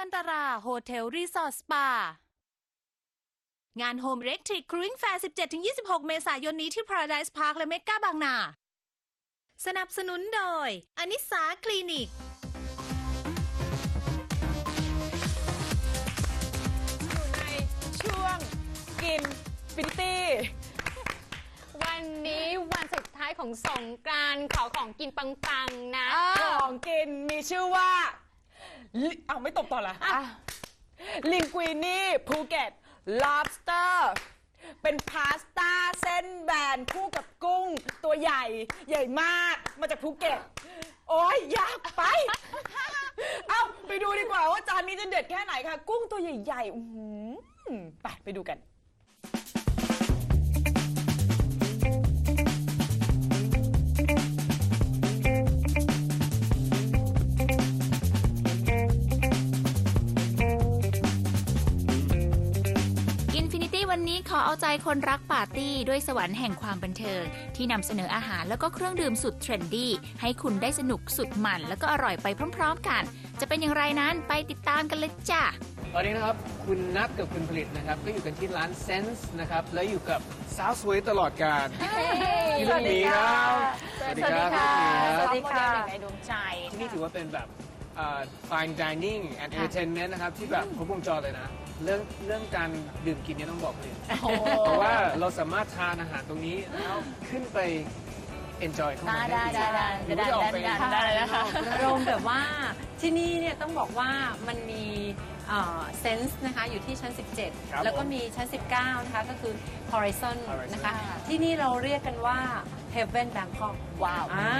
นันตราโฮเทล รีสอร์ท สปา งาน Home Electric Cruising Fair 17-26 เมษายนนี้ที่ Paradise Park และเมกาบางนา สนับสนุนโดย อนิสาคลินิก อยู่ในช่วงกินฟินตี้ วันนี้วันสุดท้ายของสงกรานต์ขอของกินปังๆนะ ของกินมีชื่อว่า ลิเอาไม่ตบต่อละลิงกุินี่ภูเก็ต lobster เป็นพาสต้าเส้นแบนคู่กับกุ้ง ตัวใหญ่ใหญ่มากมาจากภูเก็ต โอ้ยอยากไป เอาไปดูดีกว่าว่าจานนี้จะเด็ดแค่ไหนคะกุ้งตัวใหญ่ๆอื้อหือไปไปดูกัน วันนี้ขอเอาใจคนรักปาร์ตี้ด้วยสวรรค์แห่งความบันเทิง ที่นำเสนออาหารแล้วก็เครื่องดื่มสุดเทรนดี้ ให้คุณได้สนุกสุดมันแล้วก็อร่อยไปพร้อมๆกัน จะเป็นอย่างไรนั้นไปติดตามกันเลยจ้ะ ตอนนี้นะครับ คุณนัทกับคุณผลิตนะครับ ก็อยู่กันที่ร้าน Sense นะครับ แล้วอยู่กับสาวสวยตลอดกาลพี่ลูกหมีครับสวัสดีครับสวัสพี่ดีหมีค่ะครับในดวงใจที่นี่ถือว่าเป็นแบบเอ่อ fine dining and entertainment นะครับที่แบบครบวงจรเลยนะ เรื่องเรื่องการดื่มกินเนี่ยต้องบอกเลยเพราะว่าเราสามารถทานอาหารตรงนี้แล้วขึ้นไป enjoy ข้างในได้ได้ได้หรือว่าจะออกไปได้ได้ได้ได้ค่ะอารมณ์แบบว่าที่นี่เนี่ยต้องบอกว่ามันมีเซนส์นะคะอยู่ที่ชั้นครับ17 แล้วก็มีชั้น 19 นะคะก็คือ Horizon Horizon นะคะ ที่นี่เราเรียกกันว่า Heaven Bangkok ว้าวอ่า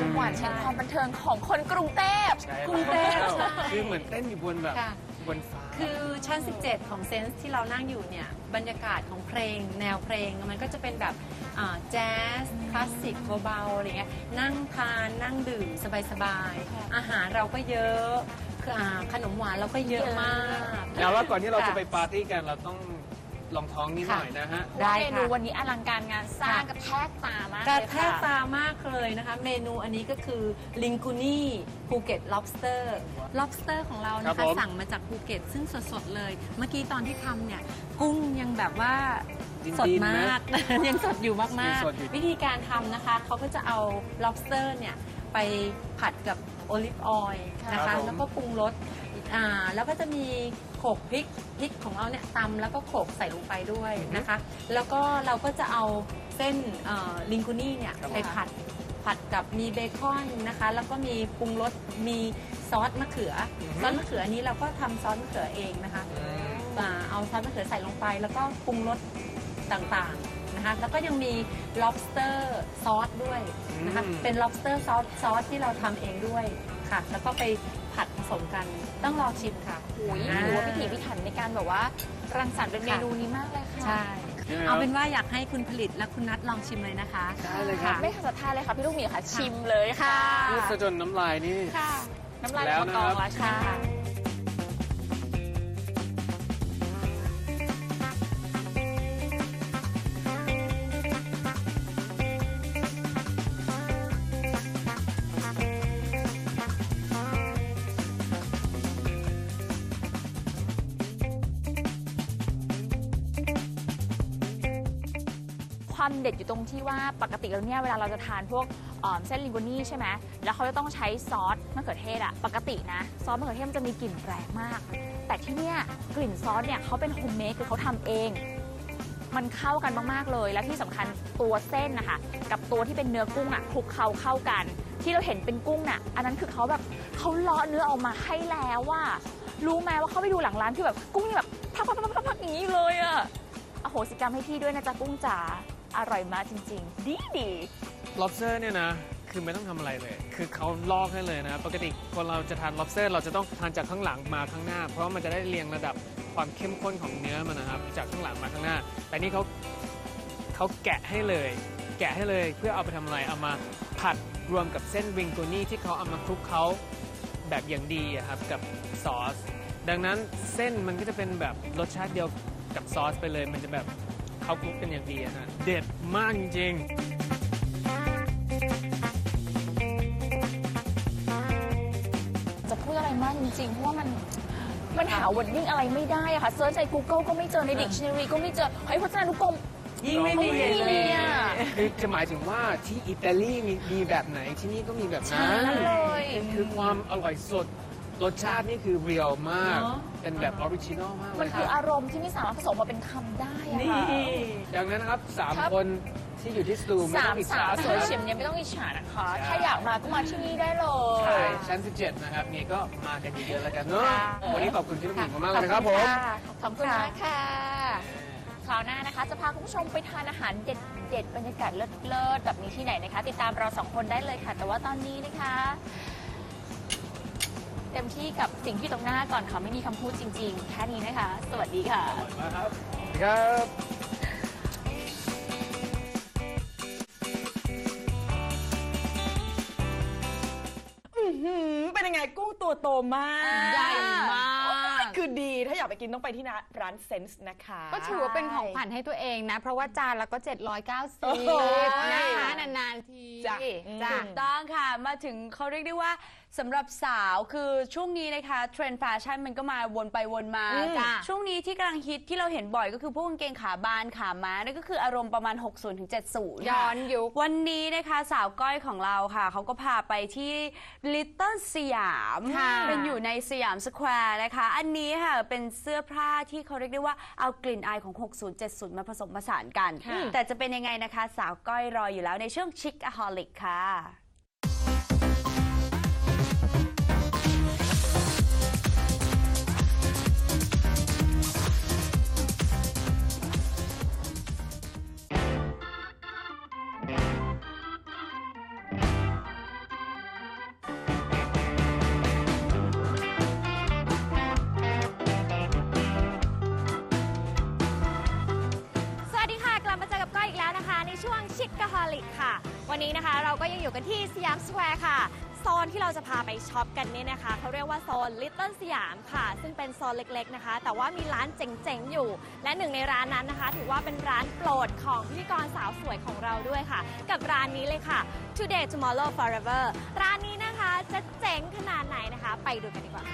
จังหวัดแห่งความบันเทิงของคนกรุงเทพใช่กรุงเทพแล้วใช่คือเหมือนเต้นอยู่บนแบบค่ะ บนฟ้า คือชั้น 17 ของเซนส์ที่เรานั่งอยู่เนี่ย บรรยากาศของเพลง แนวเพลงมันก็จะเป็นแบบแจ๊สคลาสสิกเบาๆอะไรเงี้ยนั่งทานนั่งดื่มสบายๆ อาหารเราก็เยอะคืออ่าขนมหวานเราก็เยอะมาก แล้วว่าก่อนที่เราจะค่ะไปปาร์ตี้กันเราต้อง ลองท้องนิดหน่อยนะฮะ ได้เมค่ะนูวันนี้อลังการงานสร้างกระแทกตามากกระเลยแทค่ะกตามากเลยนะคะ เมนูอันนี้ก็คือลิงกูนี่ภูเก็ต lobster lobster ของเราครันะบคะผมสั่งมาจากภูเก็ต ซึ่งสดๆเลย เมื่อกี้ตอนที่ทำเนี่ย กุ้งยังแบบว่าดิ้นๆสดไหมมาก ยังสดอยู่มากยังสดอยู่ ๆ วิธีการทำนะคะ เขาก็จะเอา lobster เนี่ย ไปผัดกับโอลิฟออยล์นะครัคะ บผม แล้วก็ปรุงรสอ่าแล้วก็จะมี โขลกพริกพริกของเราเนี่ยตำแล้วก็โขลกใส่ลงไปด้วยนะคะ แล้วก็เราก็จะเอาเส้นลิงกูนี่เนี่ยครับไปผัดผัดกับมีเบคอนนะคะ แล้วก็มีปรุงรสมีซอสมะเขืออซอสมะเขืออันนี้เราก็ทำซอสมะเขือเองนะคะอ่าเอาซอสมะเขือใส่ลงไป แล้วก็ปรุงรสต่างๆนะคะ แล้วก็ยังมี lobster ซอสด้วยนะคะอืมเป็น lobster ซอสซอสที่เราทำเองด้วยค่ะ แล้วก็ไป ผัดผสมกันต้องรอชิมค่ะโอ้ยอ่าถือว่าพิถีพิถันในการแบบว่า รังสรรค์เป็นเมนูนี้มากเลยค่ะ ใช่ เอาเป็นว่าอยากให้คุณผลิตและคุณนัทลองชิมเลยนะคะ ได้เลยครับ ไม่ขัดศรัทธาเลยค่ะพี่ลูกหมีค่ะชิมเลยค่ะพูดซะจนน้ำลายนี่ ค่ะ น้ำลายแล้วกนะอครังบแล้วค่ะ ความเด็ดอยู่ตรงที่ว่าปกติแล้วเนี่ยเวลาเราจะทานพวกเอ่อเส้นลิงกุนี่ใช่ไหมแล้วเขาจะต้องใช้ซอสมะเขือเทศอะปกตินะ ซอสมะเขือเทศมันจะมีกลิ่นแรงมาก แต่ที่เนี่ยกลิ่นซอสเนี่ยเขาเป็นโฮมเมดคือเขาทำเอง มันเข้ากันมาก ๆ เลย และที่สำคัญตัวเส้นนะคะ กับตัวที่เป็นเนื้อกุ้งอะคลุกเคล้าเข้ากัน ที่เราเห็นเป็นกุ้งน่ะ อันนั้นคือเขาแบบเขาเลาะเนื้อออกมาให้แล้วว่า รู้ไหมว่าเขาไปดูหลังร้านคือแบบกุ้งนี่แบบพักๆๆๆๆอย่างนี้เลยอะอโหสิกรรมให้พี่ด้วยนะจ๊ะกุ้งจ๋า อร่อยมากจริง ๆ ดีดี lobster เนี่ยนะ คือไม่ต้องทำอะไรเลย คือเขาลอกให้เลยนะ ปกติคนเราจะทาน lobster เราจะต้องทานจากข้างหลังมาข้างหน้า เพราะมันจะได้เรียงระดับความเข้มข้นของเนื้อมันนะครับ จากข้างหลังมาข้างหน้า แต่นี่เขาเขาแกะให้เลย แกะให้เลยเพื่อเอาไปทำอะไร เอามาผัดรวมกับเส้นวิงโกนี่ที่เขาเอามาคลุกเขาแบบอย่างดีอะครับกับซอส ดังนั้นเส้นมันก็จะเป็นแบบรสชาติเดียวกับซอสไปเลย มันจะแบบ เขาคลุกกันอย่างดีอะฮะเด็ดมากจริงจะพูดอะไรมากจริงๆเพราะว่ามันมันหาวอร์ดดิ้งอะไรไม่ได้อะค่ะเซิร์ชใน Google ก็ไม่เจอใน Dictionary ก็ไม่เจอเฮ้ยพจนานุกรม ยิ่งไม่มีไม่มีเลเลยยอะคือจะหมายถึงว่าที่อิตาลีมีมีแบบไหนที่นี่ก็มีแบบนั้น เลย คือความอร่อยสด รสชาตินี่คือเรียลมาก เนอะ เป็นแบบออริจินอลมากเลมันยคคือรับ อารมณ์ที่ไม่สามารถผสมมาเป็นคำได้อะนี่ ค่ะดังนั้นนะครับสามครับคนที่อยู่ที่สตูไม่สาต้อมงอิจสาฉาวสวยเฉียมเนี่ยไม่ต้องอิจฉานะคะ ใช่ ถ้าอยากมาก็มาที่นี่ได้เลใช่ยชั้น 17 นะครับนี่ก็มากันเยอะๆแล้วกันเนอะค่ะ วันนี้ขอบคุณพี่ลูกหมีมากๆเลยนะครับผม ขอบคุณมากค่ะคราวหน้านะคะ จะพาคุณผู้ชมไปทานอาหารเด็ดเด็ดๆบรรยากาศเลิศๆแบบนี้ที่ไหนนะคะ ติดตามเราสองคนได้เลยค่ะ แต่ว่าตอนนี้นะคะ เต็มที่กับสิ่งที่ตรงหน้าก่อนค่ะไม่มีคำพูดจริง ๆ แค่นี้นะคะ สวัสดีค่ะ ครับอื้อหือเป็นยังไงกุ้งตัวโตมาก ใหญ่มากโอ้ยคือ ดี ถ้าอยากไปกินต้องไปที่ร้านเซนส์นะคะ ก็ถือว่าเป็นของขวัญให้ตัวเองนะ เพราะว่าจานละก็ 790โอ้โหนะคะนานๆทีจ้ะจ้ะ ถูกต้องค่ะ มาถึงเขาเรียกได้ว่าสำหรับสาวคือช่วงนี้นะคะเทรนด์แฟชั่นมันก็มาวนไปวนมา อืมจ้ะ ช่วงนี้ที่กำลังฮิตที่เราเห็นบ่อยก็คือพวกกางเกงขาบานขาม้านั่นก็คืออารมณ์ประมาณ 60-70ถึง70 ย้อนยุค วันนี้นะคะสาวก้อยของเราค่ะ เขาก็พาไปที่ Little สยามค่ะ เป็นอยู่ในสยามสแควร์นะคะ อันนี้ค่ะเป็นเสื้อผ้าที่เขาเรียกได้ว่าเอากลิ่นอายของ 60 70 มาผสมผสานกัน แต่จะเป็นยังไงนะคะ สาวก้อยรออยู่แล้วในช่วงชิคอฮอลิกค่ะ วันนี้นะคะเราก็ยังอยู่กันที่สยามสแควร์ค่ะ โซนที่เราจะพาไปช็อปกันเนี่ยนะคะเขาเรียกว่าโซน Little สยามค่ะ ซึ่งเป็นโซนเล็กๆนะคะ แต่ว่ามีร้านเจ๋งๆอยู่ และหนึ่งในร้านนั้นนะคะ ถือว่าเป็นร้านโปรดของพิธีกรสาวสวยของเราด้วยค่ะ กับร้านนี้เลยค่ะ Today Tomorrow Forever ร้านนี้นะคะจะเจ๋งขนาดไหนนะคะ ไปดูกันดีกว่า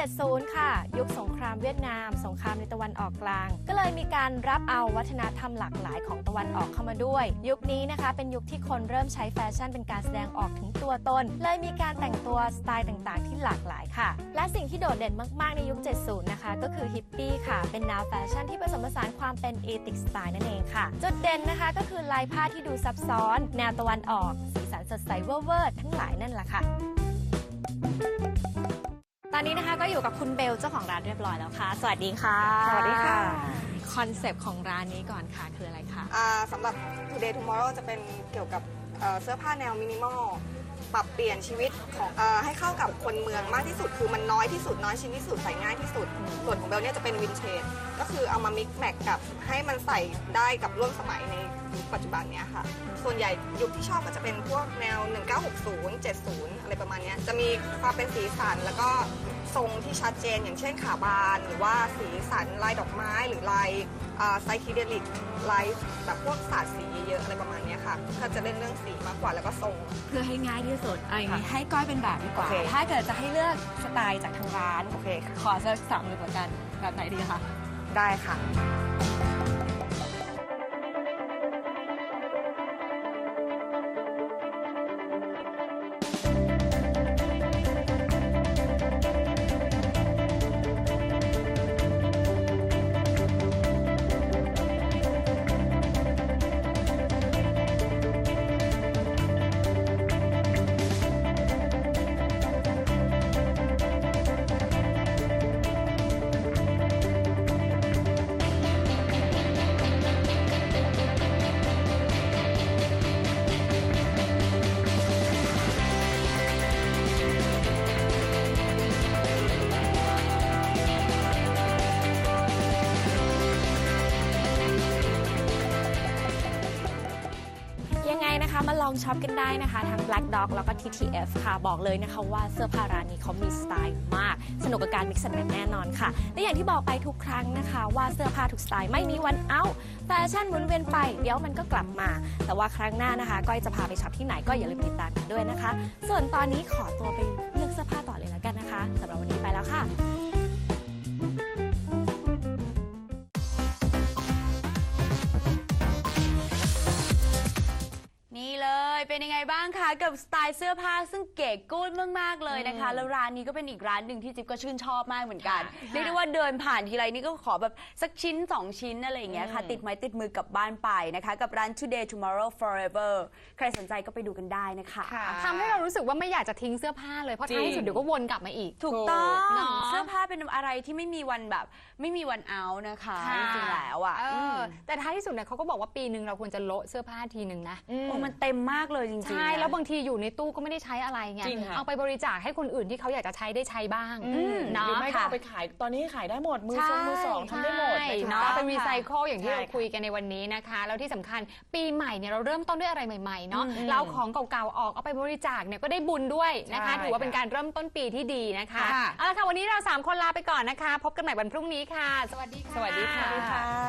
70 ค่ะ ยุคสงครามเวียดนาม สงครามในตะวันออกกลาง ก็เลยมีการรับเอาวัฒนธรรมหลากหลายของตะวันออกเข้ามาด้วย ยุคนี้นะคะ เป็นยุคที่คนเริ่มใช้แฟชั่นเป็นการแสดงออกถึงตัวตน เลยมีการแต่งตัวสไตล์ต่างๆ ที่หลากหลายค่ะ และสิ่งที่โดดเด่นมากๆในยุค 70 นะคะ ก็คือฮิปปี้ค่ะ เป็นแนวแฟชั่นที่ผสมผสานความเป็นเอติกสไตล์นั่นเองค่ะ จุดเด่นนะคะก็คือลายผ้าที่ดูซับซ้อน แนวตะวันออก สีสันสดใสเวอร์ทั้งหลายนั่นแหละค่ะ ตอนนี้นะคะก็อยู่กับคุณเบลเจ้าของร้านเรียบร้อยแล้วค่ะ สวัสดีค่ะ สวัสดีค่ะ คอนเซปต์ของร้านนี้ก่อนค่ะคืออะไรคะอ่าสำหรับ Today Tomorrow จะเป็นเกี่ยวกับเอ่อเสื้อผ้าแนวมินิมอลปรับเปลี่ยนชีวิตของเออให้เข้ากับคนเมืองมากที่สุด คือมันน้อยที่สุดน้อยชิ้นที่สุดใส่ง่ายที่สุด ส่วนของเบลเนี่ยจะเป็นวินเทจก็คือเอามามิกแมทกับให้มันใส่ได้กับร่วมสมัยใน ยุคปัจจุบันเนี้ยค่ะ ส่วนใหญ่ยุคที่ชอบก็จะเป็นพวกแนว 1960 70 อะไรประมาณเนี้ยจะมีความเป็นสีสันแล้วก็ทรงที่ชัดเจน อย่างเช่นขาบาน หรือว่าสีสันลายดอกไม้หรือลายไซคิเดลิกลายแบบพวกสาดสีเยอะๆอะไรประมาณเนี้ยค่ะก็จะเล่นเรื่องสีมากกว่าแล้วก็ทรง เพื่อให้ง่ายที่สุดเอาอย่างนี้ให้ก้อยเป็นแบบดีกว่า โอเค ถ้าเกิดจะให้เลือกสไตล์จากทางร้าน โอเคค่ะขอสักสามเลยเหมือนกัน แบบไหนดีคะ ได้ค่ะ มาลองช็อปกันได้นะคะ ทั้ง Black Dog แล้วก็ TTF ค่ะบอกเลยนะคะว่าเสื้อผ้าร้านนี้เขามีสไตล์มาก สนุกกับการ mix and match แน่นอนค่ะและอย่างที่บอกไปทุกครั้งนะคะ ว่าเสื้อผ้าทุกสไตล์ไม่มีวันเอาแฟชั่นหมุนเวียนไป เดี๋ยวมันก็กลับมา แต่ว่าครั้งหน้านะคะ ก้อยจะพาไปช็อปที่ไหนก็อย่าลืมติดตามกันด้วยนะคะ ส่วนตอนนี้ขอตัวไปเลือกเสื้อผ้าต่อเลยแล้วกันนะคะสำหรับวันนี้ไปแล้วค่ะ เลยเป็นยังไงบ้างคะกับสไตล์เสื้อผ้าซึ่งเก๋กู๊ดมากๆเลยนะคะ แล้วร้านนี้ก็เป็นอีกร้านหนึ่งที่จิ๊บก็ชื่นชอบมากเหมือนกันเรียกได้ว่าเดินผ่านทีไรนี่ก็ขอแบบสักชิ้น 2 ชิ้นอะไรอย่างเงี้ยค่ะ ติดไม้ติดมือกลับบ้านไปนะคะ กับร้าน Today Tomorrow Forever ใครสนใจก็ไปดูกันได้นะคะทำให้เรารู้สึกว่าไม่อยากจะทิ้งเสื้อผ้าเลยเพราะท้ายที่สุดเดี๋ยวก็วนกลับมาอีก ถูกต้องเนอะเสื้อผ้าเป็นอะไรที่ไม่มีวันแบบ ไม่มีวันเอานะคะค่ะจริงๆแล้วอะเอออมแต่ท้ายที่สุดเนี่ยเขาก็บอกว่าปีหนึ่งเราควรจะโละเสื้อผ้าทีหนึ่งนะโอ้มันเต็มมากเลยจริงๆใช่ นะ แล้วบางทีอยู่ในตู้ก็ไม่ได้ใช้อะไรไงจริงค่ะ เอาไปบริจาคให้คนอื่นที่เขาอยากจะใช้ได้ใช้บ้างอืมเนาะหรือไม่ก็ค่ะ เอาไปขายตอนนี้ขายได้หมด มือสองมือสองทำได้หมดใช่นะคะเนาะเป็นรีไซเคิลอย่างที่ใช่เราค่ะคุยกันในวันนี้นะคะ แล้วที่สำคัญปีใหม่เนี่ยเราเริ่มต้นด้วยอะไรใหม่ๆเนาะอืมเราเอาของเก่าๆออกเอาไปบริจาคเนี่ยก็ได้บุญด้วยนะคะ ใช่ ถือว่าค่ะเป็นการเริ่มต้นปีที่ดีนะคะค่ะ เอาละค่ะวันนี้เราสามคนลาไปก่อนนะคะ พบกันใหม่วันพรุ่งนี้ค่ะ สวัสดีค่ะ สวัสดีค่ะ